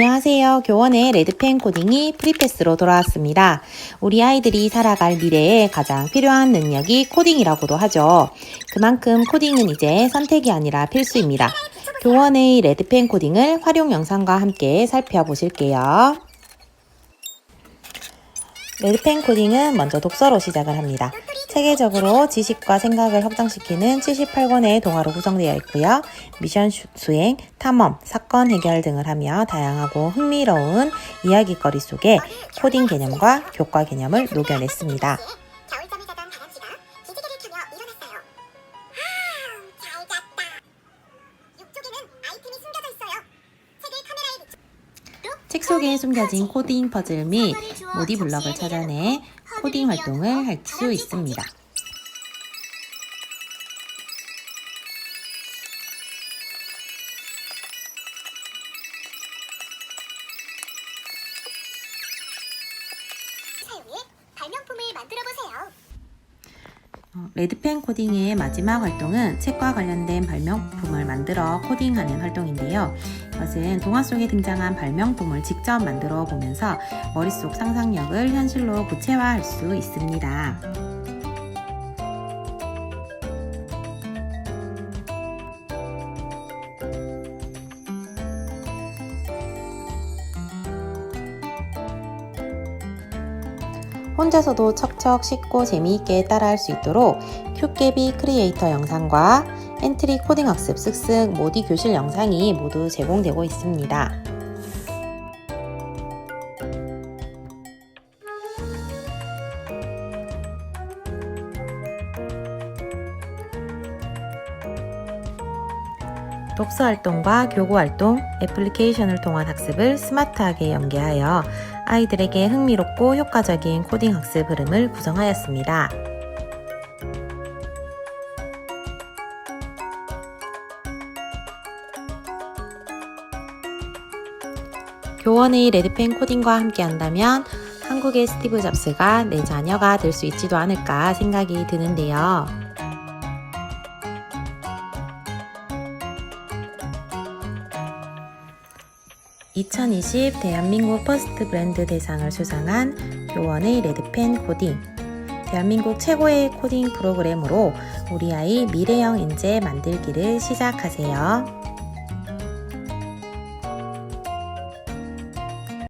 안녕하세요. 교원의 레드펜 코딩이 프리패스로 돌아왔습니다. 우리 아이들이 살아갈 미래에 가장 필요한 능력이 코딩이라고도 하죠. 그만큼 코딩은 이제 선택이 아니라 필수입니다. 교원의 레드펜 코딩을 활용 영상과 함께 살펴보실게요. 레드펜 코딩은 먼저 독서로 시작을 합니다. 체계적으로 지식과 생각을 확장시키는 78권의 동화로 구성되어 있고요. 미션 수- 수행, 탐험, 사건 해결 등을 하며 다양하고 흥미로운 이야기거리 속에 코딩 개념과 교과 개념을 녹여냈습니다. 책 속에 숨겨진 코딩 퍼즐 및 모디 블럭을 찾아내 코딩 활동을 할 수 있습니다. 사용해 발명품을 만들어 보세요. 어, 레드펜 코딩의 마지막 활동은 책과 관련된 발명품을 만들어 코딩하는 활동인데요. 이것은 동화 속에 등장한 발명품을 직접 만들어 보면서 머릿속 상상력을 현실로 구체화할 수 있습니다. 혼자서도 척척 쉽고 재미있게 따라할 수 있도록 큐깨비 크리에이터 영상과 엔트리 코딩 학습 쓱쓱 모디 교실 영상이 모두 제공되고 있습니다. 독서 활동과 교구 활동, 애플리케이션을 통한 학습을 스마트하게 연계하여 아이들에게 흥미롭고 효과적인 코딩 학습 흐름을 구성하였습니다. 교원의 레드펜 코딩과 함께 한다면 한국의 스티브 잡스가 내 자녀가 될 수 있지도 않을까 생각이 드는데요. 2020 대한민국 퍼스트 브랜드 대상을 수상한 교원의 레드펜 코딩. 대한민국 최고의 코딩 프로그램으로 우리 아이 미래형 인재 만들기를 시작하세요.